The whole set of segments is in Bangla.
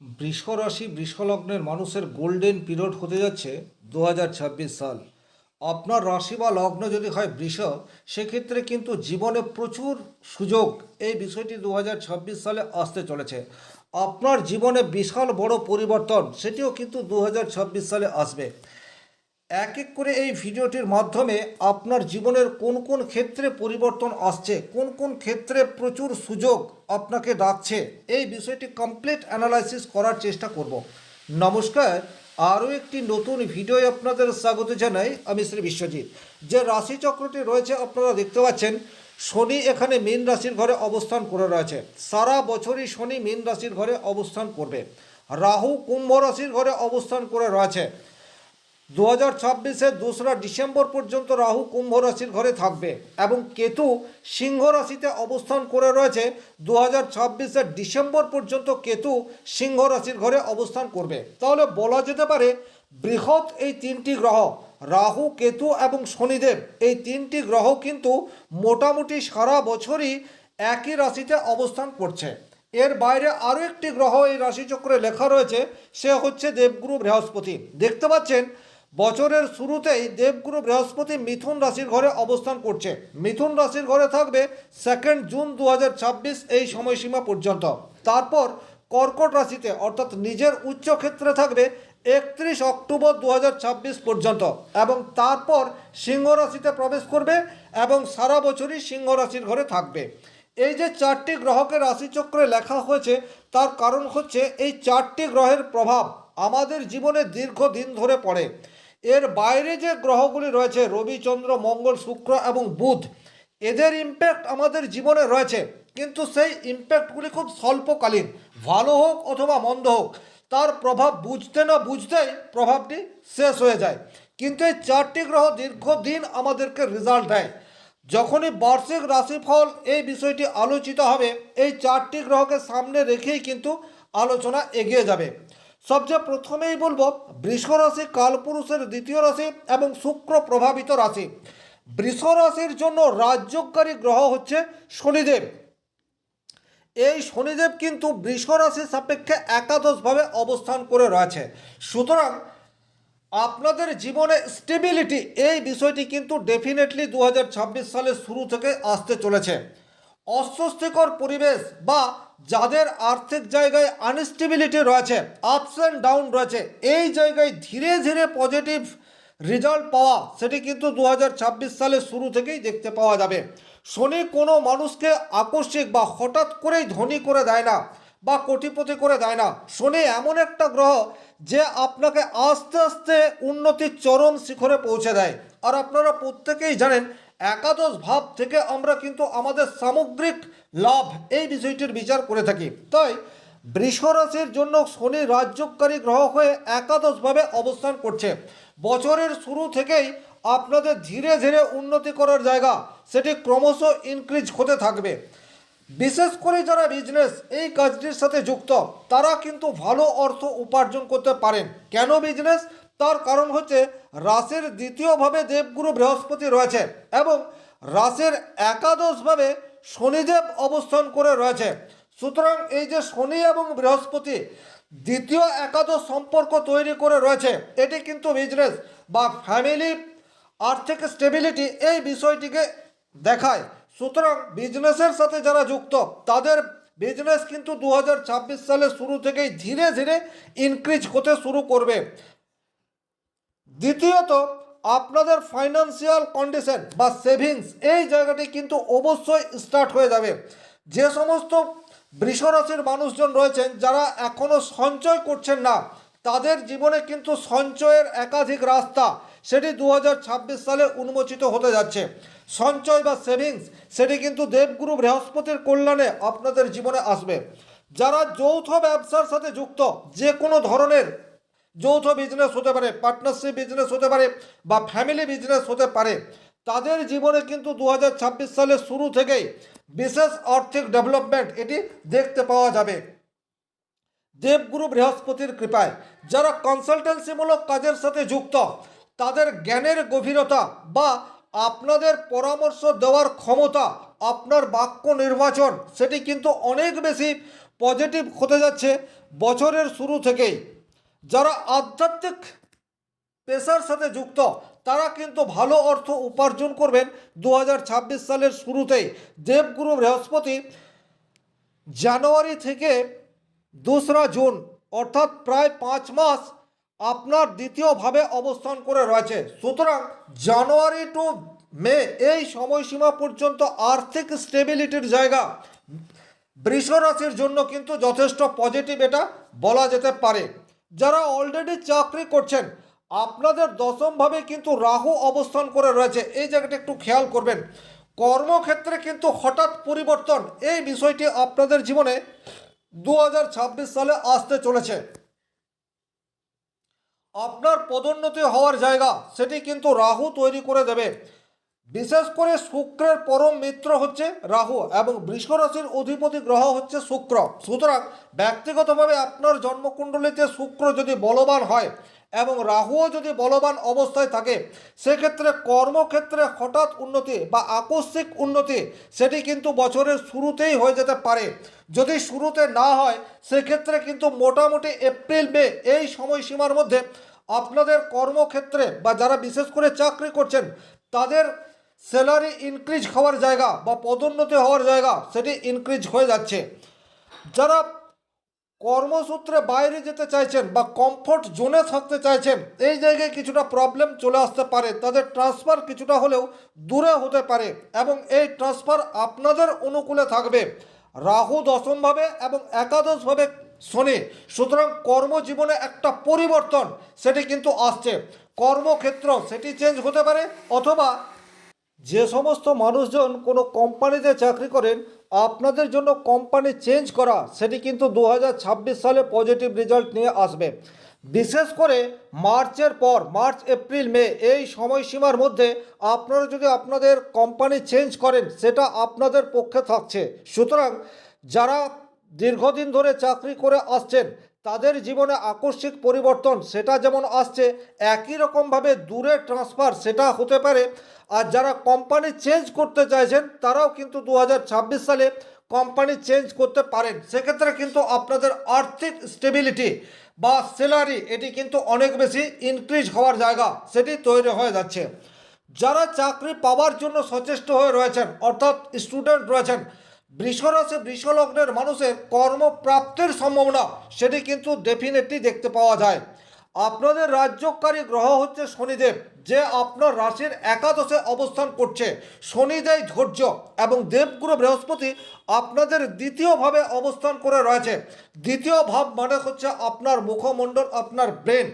বৃষ রাশি বৃষলগ্নের মানুষের গোল্ডেন পিরিয়ড হতে যাচ্ছে দু হাজার ছাব্বিশ সাল। আপনার রাশি বা লগ্ন যদি হয় বৃষ, সেক্ষেত্রে কিন্তু জীবনে প্রচুর সুযোগ এই বিষয়টি দু হাজার ছাব্বিশ সালে আসতে চলেছে। আপনার জীবনে বিশাল বড় পরিবর্তন, সেটিও কিন্তু দু হাজার ছাব্বিশ সালে আসবে। এক এক করে এই ভিডিওটির মাধ্যমে আপনার জীবনের কোন কোন ক্ষেত্রে পরিবর্তন আসছে, কোন কোন ক্ষেত্রে প্রচুর সুযোগ আপনাকে ডাকছে, এই বিষয়টি কমপ্লিট অ্যানালাইসিস করার চেষ্টা করব। নমস্কার, আরও একটি নতুন ভিডিও আপনাদের স্বাগত জানাই আমি শ্রী বিশ্বজিৎ। যে রাশিচক্রটি রয়েছে আপনারা দেখতে পাচ্ছেন, শনি এখানে মীন রাশির ঘরে অবস্থান করে রয়েছে। সারা বছরই শনি মীন রাশির ঘরে অবস্থান করবে। রাহু কুম্ভ রাশির ঘরে অবস্থান করে রয়েছে। দু হাজার ছাব্বিশের দোসরা ডিসেম্বর পর্যন্ত রাহু কুম্ভ রাশির ঘরে থাকবে এবং কেতু সিংহ রাশিতে অবস্থান করে রয়েছে। দু হাজার ছাব্বিশের ডিসেম্বর পর্যন্ত কেতু সিংহ রাশির ঘরে অবস্থান করবে। তাহলে বলা যেতে পারে বৃহৎ এই তিনটি গ্রহ, রাহু, কেতু এবং শনিদেব, এই তিনটি গ্রহ কিন্তু মোটামুটি সারা বছরই একই রাশিতে অবস্থান করছে। এর বাইরে আরও একটি গ্রহ এই রাশিচক্রে লেখা রয়েছে, সে হচ্ছে দেবগুরু বৃহস্পতি। দেখতে পাচ্ছেন বছরের শুরুতেই দেবগুরু বৃহস্পতি মিথুন রাশির ঘরে অবস্থান করছে। মিথুন রাশির ঘরে থাকবে সেকেন্ড জুন দু হাজার ছাব্বিশ এই সময়সীমা পর্যন্ত। তারপর কর্কট রাশিতে, অর্থাৎ নিজের উচ্চ ক্ষেত্রে থাকবে একত্রিশ অক্টোবর দু হাজার ছাব্বিশ পর্যন্ত এবং তারপর সিংহ রাশিতে প্রবেশ করবে এবং সারা বছরই সিংহ রাশির ঘরে থাকবে। এই যে চারটি গ্রহকে রাশিচক্রে লেখা হয়েছে, তার কারণ হচ্ছে এই চারটি গ্রহের প্রভাব আমাদের জীবনে দীর্ঘদিন ধরে পড়ে। এর বাইরে যে গ্রহগুলি রয়েছে, রবি, চন্দ্র, মঙ্গল, শুক্র এবং বুধ, এদের ইম্প্যাক্ট আমাদের জীবনে রয়েছে। কিন্তু সেই ইম্প্যাক্টগুলি খুব স্বল্পকালীন, ভালো হোক অথবা মন্দ হোক, তার প্রভাব বুঝতে না বুঝতেই প্রভাবটি শেষ হয়ে যায়। কিন্তু এই চারটি গ্রহ দীর্ঘদিন আমাদেরকে রেজাল্ট দেয়। যখনই বার্ষিক রাশিফল এই বিষয়টি আলোচিত হবে, এই চারটি গ্রহকে সামনে রেখেই কিন্তু আলোচনা এগিয়ে যাবে। সবচেয়ে প্রথমেই বলব বৃষ রাশি, কালপুরুষের দ্বিতীয় রাশি এবং শুক্র প্রভাবিত রাশি। বৃষ রাশির জন্য রাজ্যকারী গ্রহ হচ্ছে শনিদেব। এই শনিদেব কিন্তু বৃষ রাশির সাপেক্ষে একাদশভাবে অবস্থান করে রয়েছে। সুতরাং আপনাদের জীবনে স্টেবিলিটি এই বিষয়টি কিন্তু ডেফিনেটলি দু সালের শুরু থেকে আসতে চলেছে। অস্বস্তিকর পরিবেশ বা যাদের আর্থিক জায়গায় আনস্টেবিলিটি রয়েছে আপস অ্যান্ড ডাউন রয়েছে, এই জায়গায় ধীরে ধীরে পজিটিভ রেজাল্ট পাওয়া, সেটি কিন্তু দু হাজার ছাব্বিশ সালের শুরু থেকেই দেখতে পাওয়া যাবে। শনি কোনো মানুষকে আকস্মিক বা হঠাৎ করেই ধনী করে দেয় না বা কোটিপতি করে দেয় না। শনি এমন একটা গ্রহ যে আপনাকে আস্তে আস্তে উন্নতির চরম শিখরে পৌঁছে দেয়। আর আপনারা প্রত্যেকেই জানেন একাদশ ভাব থেকে আমরা কিন্তু আমাদের সামগ্রিক লাভ এই বিষয়টির বিচার করে থাকি। তাই বৃষ রাশির জন্য শনি রাজ্যকারী গ্রহ হয়ে একাদশভাবে অবস্থান করছে। বছরের শুরু থেকেই আপনাদের ধীরে ধীরে উন্নতি করার জায়গা সেটি ক্রমশ ইনক্রিজ হতে থাকবে। বিশেষ করে যারা বিজনেস এই কাজটির সাথে যুক্ত, তারা কিন্তু ভালো অর্থ উপার্জন করতে পারেন। কেন বিজনেস তার কারণ হচ্ছে রাশির দ্বিতীয়ভাবে দেবগুরু বৃহস্পতি রয়েছে এবং রাশির একাদশভাবে শনিদেব অবস্থান করে রয়েছে। সুতরাং এই যে শনি এবং বৃহস্পতি দ্বিতীয় একাদশ সম্পর্ক তৈরি করে রয়েছে, এটি কিন্তু বিজনেস বা ফ্যামিলি আর্থিক স্টেবিলিটি এই বিষয়টিকে দেখায়। সুতরাং বিজনেসের সাথে যারা যুক্ত, তাদের বিজনেস কিন্তু দু সালের শুরু থেকেই ধীরে ধীরে ইনক্রিজ হতে শুরু করবে। দ্বিতীয়ত, আপনাদের ফাইন্যান্সিয়াল কন্ডিশন বা সেভিংস এই জায়গাটি কিন্তু অবশ্যই স্টার্ট হয়ে যাবে। যে সমস্ত বৃষরাশির মানুষজন রয়েছেন, যারা এখনও সঞ্চয় করছেন না, তাদের জীবনে কিন্তু সঞ্চয়ের একাধিক রাস্তা সেটি দু হাজার ছাব্বিশ সালে উন্মোচিত হতে যাচ্ছে। সঞ্চয় বা সেভিংস সেটি কিন্তু দেবগুরু বৃহস্পতির কল্যাণে আপনাদের জীবনে আসবে। যারা যৌথ ব্যবসার সাথে যুক্ত, যে কোনো ধরনের যৌথ বিজনেস হতে পারে পার্টনারশিপ বিজনেস হতে পারে বা ফ্যামিলি বিজনেস হতে পারে, তাদের জীবনে কিন্তু দু হাজার ছাব্বিশ সালের শুরু থেকেই বিশেষ আর্থিক ডেভেলপমেন্ট এটি দেখতে পাওয়া যাবে। দেবগুরু বৃহস্পতির কৃপায় যারা কনসালটেন্সিমূলক কাজের সাথে যুক্ত, তাদের জ্ঞানের গভীরতা বা আপনাদের পরামর্শ দেওয়ার ক্ষমতা, আপনার বাক্য নির্বাচন, সেটি কিন্তু অনেক বেশি পজিটিভ হতে যাচ্ছে বছরের শুরু থেকেই। যারা আধ্যাত্মিক পেশার সাথে যুক্ত, তারা কিন্তু ভালো অর্থ উপার্জন করবেন দু হাজার ছাব্বিশ সালের শুরুতেই দেবগুরু বৃহস্পতি জানুয়ারি থেকে দোসরা জুন, অর্থাৎ প্রায় পাঁচ মাস আপনার দ্বিতীয়ভাবে অবস্থান করে রয়েছে। সুতরাং জানুয়ারি টু মে এই সময়সীমা পর্যন্ত আর্থিক স্টেবিলিটির জায়গা বৃষ রাশির জন্য কিন্তু যথেষ্ট পজিটিভ এটা বলা যেতে পারে। যারা অলরেডি চাকরি করছেন, আপনাদের দশমভাবে কিন্তু রাহু অবস্থান করে রয়েছে। এই জায়গাটা একটু খেয়াল করবেন। কর্মক্ষেত্রে কিন্তু হঠাৎ পরিবর্তন, এই বিষয়টি আপনাদের জীবনে দু হাজার ছাব্বিশ সালে আসতে চলেছে। আপনার পদোন্নতি হওয়ার জায়গা, সেটি কিন্তু রাহু তৈরি করে দেবে। বিশেষ করে শুক্রের পরম মিত্র হচ্ছে রাহু এবং বৃষ রাশির অধিপতি গ্রহ হচ্ছে শুক্র। সুতরাং ব্যক্তিগতভাবে আপনার জন্মকুণ্ডলিতে শুক্র যদি বলবান হয় এবং রাহুও যদি বলবান অবস্থায় থাকে, সেক্ষেত্রে কর্মক্ষেত্রে হঠাৎ উন্নতি বা আকস্মিক উন্নতি সেটি কিন্তু বছরের শুরুতেই হয়ে যেতে পারে। যদি শুরুতে না হয়, সেক্ষেত্রে কিন্তু মোটামুটি এপ্রিল, মে এই সময়সীমার মধ্যে আপনাদের কর্মক্ষেত্রে বা যারা বিশেষ করে চাকরি করছেন, তাদের স্যালারি ইনক্রিজ হওয়ার জায়গা বা পদোন্নতি হওয়ার জায়গা সেটি ইনক্রিজ হয়ে যাচ্ছে। যারা কর্মসূত্রে বাইরে যেতে চাইছেন বা কমফোর্ট জোনে থাকতে চাইছেন, এই জায়গায় কিছুটা প্রবলেম চলে আসতে পারে। তাদের ট্রান্সফার কিছুটা হলেও দূরে হতে পারে এবং এই ট্রান্সফার আপনাদের অনুকূলে থাকবে। রাহু দশমভাবে এবং একাদশভাবে শনি। সুতরাং কর্মজীবনে একটা পরিবর্তন, সেটি কিন্তু আসছে। কর্মক্ষেত্র সেটি চেঞ্জ হতে পারে অথবা যে সমস্ত মানুষজন কোনো কোম্পানিতে চাকরি করেন, আপনাদের জন্য কোম্পানি চেঞ্জ করা, সেটি কিন্তু দু হাজার ছাব্বিশ সালে পজিটিভ রেজাল্ট নিয়ে আসবে। বিশেষ করে মার্চের পর, মার্চ, এপ্রিল, মে, এই সময়সীমার মধ্যে আপনারা যদি আপনাদের কোম্পানি চেঞ্জ করেন, সেটা আপনাদের পক্ষে থাকছে। সুতরাং যারা দীর্ঘদিন ধরে চাকরি করে আসছেন তাদের জীবনে আকস্মিক পরিবর্তন, সেটা যেমন আসছে, একই রকমভাবে দূরে ট্রান্সফার সেটা হতে পারে। আর যারা কোম্পানি চেঞ্জ করতে চাইছেন, তারাও কিন্তু দু হাজার ছাব্বিশ সালে কোম্পানি চেঞ্জ করতে পারেন। সেক্ষেত্রে কিন্তু আপনাদের আর্থিক স্টেবিলিটি বা স্যালারি এটি কিন্তু অনেক বেশি ইনক্রিজ হওয়ার জায়গা, সেটি তৈরি হয়ে যাচ্ছে। যারা চাকরি পাওয়ার জন্য সচেষ্ট হয়ে রয়েছেন, অর্থাৎ স্টুডেন্ট রয়েছেন বৃষরাশি, বৃষলগ্নের মানুষের কর্মপ্রাপ্তির সম্ভাবনা, সেটি কিন্তু ডেফিনেটলি দেখতে পাওয়া যায়। আপনাদের রাজ্যকারী গ্রহ হচ্ছে শনিদেব, যে আপনার রাশির একাদশে অবস্থান করছে। শনি দেয় ধৈর্য এবং দেবগুরু বৃহস্পতি আপনাদের দ্বিতীয়ভাবে অবস্থান করে রয়েছে। দ্বিতীয় ভাব মানে হচ্ছে আপনার মুখমণ্ডল, আপনার ব্রেন।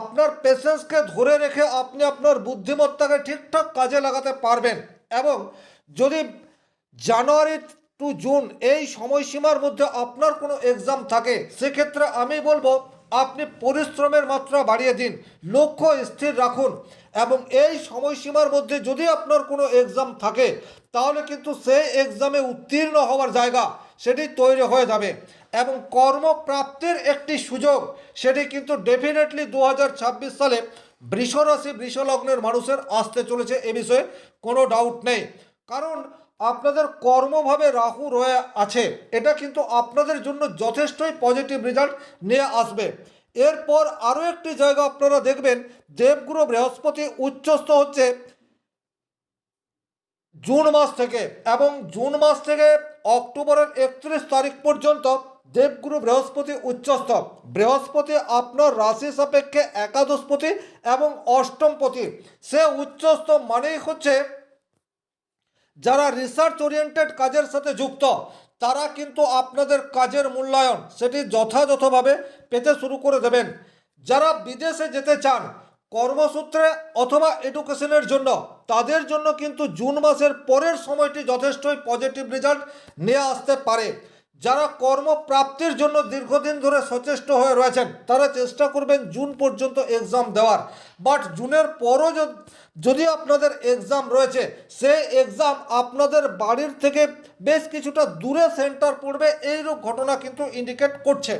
আপনার পেশেন্সকে ধরে রেখে আপনি আপনার বুদ্ধিমত্তাকে ঠিকঠাক কাজে লাগাতে পারবেন এবং যদি জানুয়ারি টু জুন এই সময়সীমার মধ্যে আপনার কোনো এক্সাম থাকে, সেক্ষেত্রে আমি বলব আপনি পরিশ্রমের মাত্রা বাড়িয়ে দিন, লক্ষ্য স্থির রাখুন এবং এই সময়সীমার মধ্যে যদি আপনার কোনো এক্সাম থাকে, তাহলে কিন্তু সেই এক্সামে উত্তীর্ণ হওয়ার জায়গা সেটি তৈরি হয়ে যাবে এবং কর্মপ্রাপ্তির একটি সুযোগ সেটি কিন্তু ডেফিনেটলি দু হাজার ছাব্বিশ সালে বৃষরাশি, বৃষলগ্নের মানুষের আসতে চলেছে এ বিষয়ে কোনো ডাউট নেই। কারণ আপনাদের কর্মভাবে রাহু রয়ে আছে, এটা কিন্তু আপনাদের জন্য যথেষ্টই পজিটিভ রেজাল্ট নিয়ে আসবে। এরপর আরও একটি জায়গা আপনারা দেখবেন, দেবগুরু বৃহস্পতি উচ্চস্থ হচ্ছে জুন মাস থেকে এবং জুন মাস থেকে অক্টোবরের একত্রিশ তারিখ পর্যন্ত দেবগুরু বৃহস্পতি উচ্চস্থ। বৃহস্পতি আপনার রাশি সাপেক্ষে একাদশপতি এবং অষ্টমপতি। সে উচ্চস্থ মানেই হচ্ছে যারা রিসার্চ ওরিয়েন্টেড কাজের সাথে যুক্ত, তারা কিন্তু আপনাদের কাজের মূল্যায়ন সেটি যথাযথভাবে পেতে শুরু করে দেবেন। যারা বিদেশে যেতে চান, কর্মসূত্রে অথবা এডুকেশনের জন্য, তাদের জন্য কিন্তু জুন মাসের পরের সময়টি যথেষ্টই পজিটিভ রেজাল্ট নিয়ে আসতে পারে। যারা কর্মপ্রাপ্তির জন্য দীর্ঘদিন ধরে সচেষ্ট হয়ে রয়েছেন, তারা চেষ্টা করবেন জুন পর্যন্ত এক্সাম দেওয়ার। বাট জুনের পরও যদি আপনাদের এক্সাম রয়েছে, সেই এক্সাম আপনাদের বাড়ির থেকে বেশ কিছুটা দূরে সেন্টার পড়বে, এইরূপ ঘটনা কিন্তু ইন্ডিকেট করছে।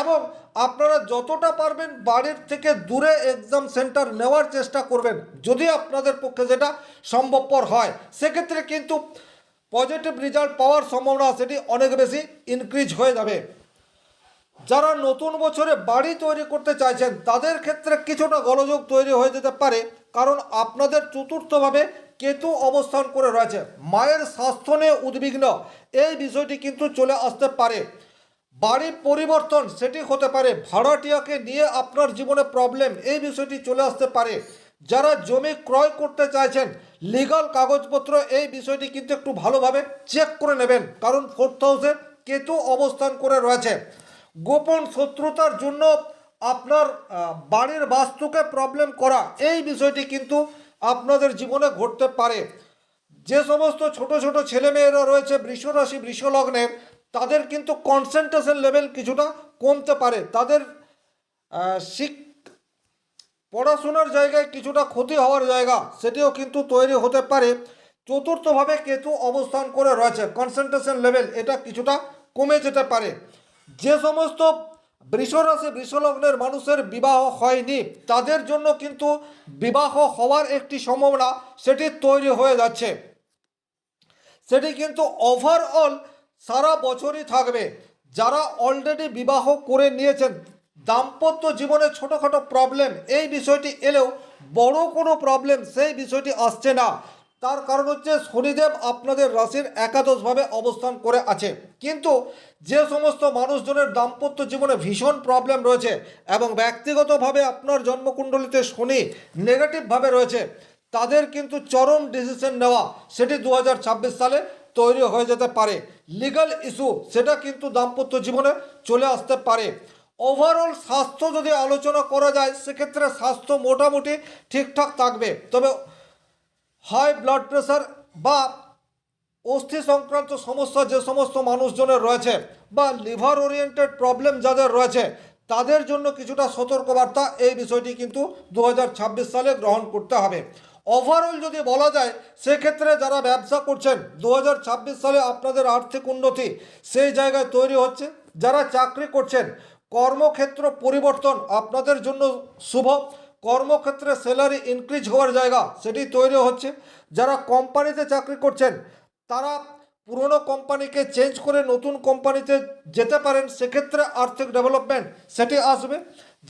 এবং আপনারা যতটা পারবেন বাড়ির থেকে দূরে এক্সাম সেন্টার নেওয়ার চেষ্টা করবেন, যদি আপনাদের পক্ষে যেটা সম্ভবপর হয়। সেক্ষেত্রে কিন্তু পজিটিভ রেজাল্ট পাওয়ার সম্ভাবনা সেটি অনেক বেশি ইনক্রিজ হয়ে যাবে। যারা নতুন বছরে বাড়ি তৈরি করতে চাইছেন, তাদের ক্ষেত্রে কিছুটা গোলযোগ তৈরি হয়ে যেতে পারে, কারণ আপনাদের চতুর্থভাবে কেতু অবস্থান করে রয়েছে। মায়ের স্বাস্থ্য নিয়ে উদ্বিগ্ন, এই বিষয়টি কিন্তু চলে আসতে পারে। বাড়ি পরিবর্তন, সেটি হতে পারে। ভাড়াটিয়াকে নিয়ে আপনার জীবনে প্রবলেম এই বিষয়টি চলে আসতে পারে। যারা জমি ক্রয় করতে চাইছেন লিগাল কাগজপত্র এই বিষয়টি কিন্তু একটু ভালোভাবে চেক করে নেবেন। কারণ ফোর্থ হাউসে কেতু অবস্থান করে রয়েছে। গোপন শত্রুতার জন্য আপনার বাড়ির বাস্তুকে প্রবলেম করা এই বিষয়টি কিন্তু আপনাদের জীবনে ঘটতে পারে। যে সমস্ত ছোট ছোট ছেলেমেয়েরা রয়েছে বৃষরাশি বৃষলগ্নের তাদের কিন্তু কনসেন্ট্রেশন লেভেল কিছুটা কমতে পারে। তাদের আহ, শিক পড়াশোনার জায়গায় কিছুটা ক্ষতি হওয়ার জায়গা, সেটিও কিন্তু তৈরি হতে পারে। চতুর্থভাবে কেতু অবস্থান করে রয়েছে। কনসেন্ট্রেশন লেভেল এটা কিছুটা কমে যেতে পারে। যে সমস্ত বৃষরাশি বৃষলগ্নের মানুষের বিবাহ হয়নি, তাদের জন্য কিন্তু বিবাহ হওয়ার একটি সম্ভাবনা সেটি তৈরি হয়ে যাচ্ছে। সেটি কিন্তু ওভারঅল সারা বছরই থাকবে। যারা অলরেডি বিবাহ করে নিয়েছেন দাম্পত্য জীবনে ছোটোখাটো প্রবলেম এই বিষয়টি এলেও বড় কোনো প্রবলেম সেই বিষয়টি আসছে না। তার কারণ হচ্ছে শনিদেব আপনাদের রাশির একাদশভাবে অবস্থান করে আছে। কিন্তু যে সমস্ত মানুষজনের দাম্পত্য জীবনে ভীষণ প্রবলেম রয়েছে এবং ব্যক্তিগতভাবে আপনার জন্মকুণ্ডলিতে শনি নেগেটিভভাবে রয়েছে, তাদের কিন্তু চরম ডিসিশন নেওয়া সেটি দু হাজার ছাব্বিশ সালে তৈরি হয়ে যেতে পারে। লিগ্যাল ইস্যু সেটা কিন্তু দাম্পত্য জীবনে চলে আসতে পারে। ওভারঅল স্বাস্থ্য যদি আলোচনা করা যায়, সেক্ষেত্রে স্বাস্থ্য মোটামুটি ঠিকঠাক থাকবে। তবে হাই ব্লাড প্রেশার বা অস্থি সংক্রান্ত সমস্যা যে সমস্ত মানুষজনের রয়েছে বা লিভার ওরিয়েন্টেড প্রবলেম যাদের রয়েছে, তাদের জন্য কিছুটা সতর্কবার্তা এই বিষয়টি কিন্তু দু হাজার ছাব্বিশ সালে গ্রহণ করতে হবে। ওভারঅল যদি বলা যায়, সেক্ষেত্রে যারা ব্যবসা করছেন দু হাজার ছাব্বিশ সালে আপনাদের আর্থিক উন্নতি সেই জায়গায় তৈরি হচ্ছে। যারা চাকরি করছেন কর্মক্ষেত্র পরিবর্তন আপনাদের জন্য শুভ। কর্মক্ষেত্রে স্যালারি ইনক্রিজ হওয়ার জায়গা সেটি তৈরি হচ্ছে। যারা কোম্পানিতে চাকরি করছেন, তারা পুরনো কোম্পানিকে চেঞ্জ করে নতুন কোম্পানিতে যেতে পারেন, সেক্ষেত্রে আর্থিক ডেভেলপমেন্ট সেটি আসবে।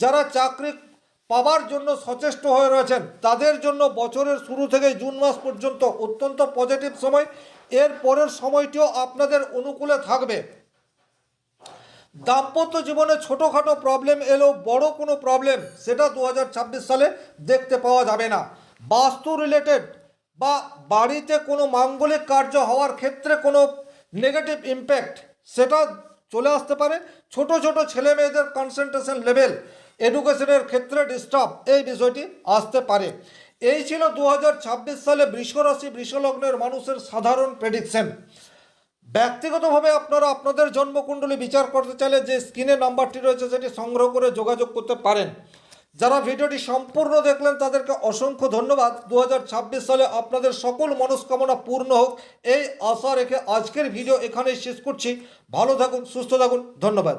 যারা চাকরি পাওয়ার জন্য সচেষ্ট হয়ে রয়েছেন, তাদের জন্য বছরের শুরু থেকে জুন মাস পর্যন্ত অত্যন্ত পজিটিভ সময়। এর পরের সময়টিও আপনাদের অনুকূলে থাকবে। দাম্পত্য জীবনে ছোটোখাটো প্রবলেম এলেও বড় কোনো প্রবলেম সেটা দু হাজার ছাব্বিশ সালে দেখতে পাওয়া যাবে না। বাস্তু রিলেটেড বা বাড়িতে কোনো মাঙ্গলিক কার্য হওয়ার ক্ষেত্রে কোনো নেগেটিভ ইম্প্যাক্ট সেটা চলে আসতে পারে। ছোট ছোট ছেলে মেয়েদের কনসেন্ট্রেশন লেভেল এডুকেশনের ক্ষেত্রে ডিস্টার্ব এই বিষয়টি আসতে পারে। এই ছিল দু হাজার ছাব্বিশ সালে বৃষরাশি, বৃষলগ্নের মানুষের সাধারণ প্রেডিকশন ব্যক্তিগতভাবে আপনারা আপনাদের জন্মকুণ্ডলী বিচার করতে চাইলে যে স্ক্রিনে নাম্বারটি রয়েছে সেটি সংগ্রহ করে যোগাযোগ করতে পারেন। যারা ভিডিওটি সম্পূর্ণ দেখলেন, তাদেরকে অসংখ্য ধন্যবাদ। দু হাজার ছাব্বিশ সালে আপনাদের সকল মনস্কামনা পূর্ণ হোক। এই আশা রেখে আজকের ভিডিও এখানেই শেষ করছি। ভালো থাকুন, সুস্থ থাকুন। ধন্যবাদ।